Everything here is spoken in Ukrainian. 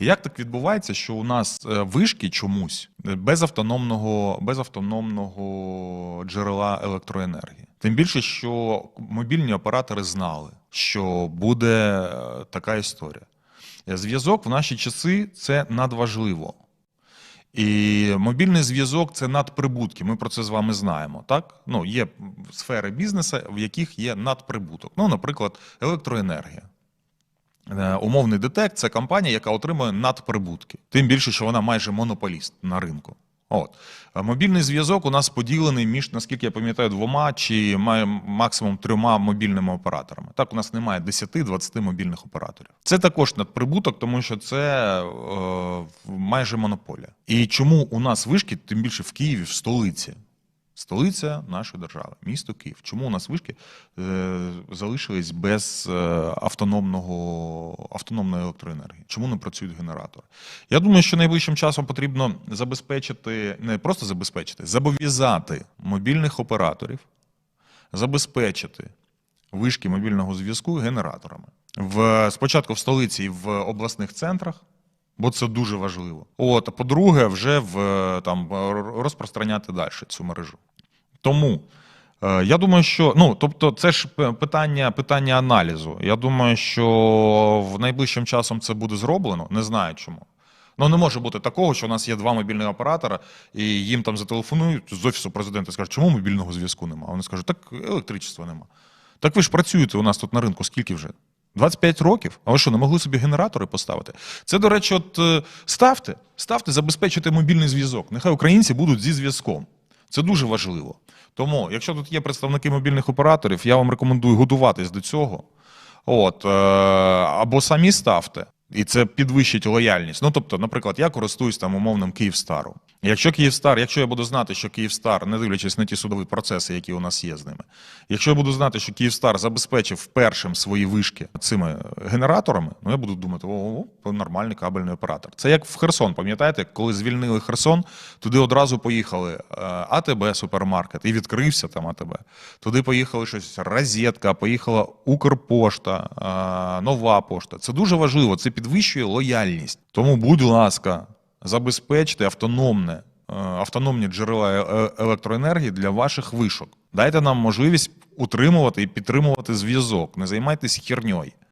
Як так відбувається, що у нас е, вишки чомусь е, без автономного, без автономного джерела електроенергії? Тим більше, що мобільні оператори знали, що буде е, така історія. Зв'язок в наші часи це надважливо. І мобільний зв'язок це надприбутки. Ми про це з вами знаємо. Так? Ну, є сфери бізнесу, в яких є надприбуток. Ну, наприклад, електроенергія. Е, Умовний детект це компанія, яка отримує надприбутки. Тим більше, що вона майже монополіст на ринку. От. Е, Мобільний зв'язок у нас поділений між, наскільки я пам'ятаю, двома чи має максимум трьома мобільними операторами. Так, у нас немає 10-20 мобільних операторів. Це також надприбуток, тому що це е, майже монополія. І чому у нас вишки, тим більше в Києві, в столиці? Столиця нашої держави, місто Київ. Чому у нас вишки е, залишились без е, автономного, автономної електроенергії? Чому не працюють генератори? Я думаю, що найближчим часом потрібно забезпечити, не просто забезпечити, зобов'язати мобільних операторів, забезпечити вишки мобільного зв'язку генераторами. В, спочатку в столиці і в обласних центрах, бо це дуже важливо. От, а по-друге, вже в, е, там, розпространяти далі цю мережу. Тому е, я думаю, що ну, тобто, це ж питання, питання аналізу. Я думаю, що в найближчим часом це буде зроблено. Не знаю чому. Ну не може бути такого, що у нас є два мобільних оператора, і їм там зателефонують з офісу президента і скажуть, чому мобільного зв'язку нема? А Вони скажуть, так електричества нема. Так ви ж працюєте у нас тут на ринку скільки вже? 25 років? А ви що, не могли собі генератори поставити? Це, до речі, от е, ставте, ставте, забезпечити мобільний зв'язок. Нехай українці будуть зі зв'язком. Це дуже важливо. Тому, якщо тут є представники мобільних операторів, я вам рекомендую готуватись до цього. От, е, або самі ставте, і це підвищить лояльність. Ну, тобто, наприклад, я користуюсь там умовним Київстаром. Якщо Київстар, якщо я буду знати, що Київстар, не дивлячись на ті судові процеси, які у нас є з ними, якщо я буду знати, що Київстар забезпечив першим свої вишки цими генераторами, ну я буду думати, о, о нормальний кабельний оператор. Це як в Херсон, пам'ятаєте, коли звільнили Херсон, туди одразу поїхали е, АТБ супермаркет і відкрився там АТБ. Туди поїхали щось розетка, поїхала Укрпошта, е, нова пошта. Це дуже важливо, це підвищує лояльність. Тому, будь ласка, забезпечте автономне, е, автономні джерела е- електроенергії для ваших вишок. Дайте нам можливість утримувати і підтримувати зв'язок. Не займайтесь херньою.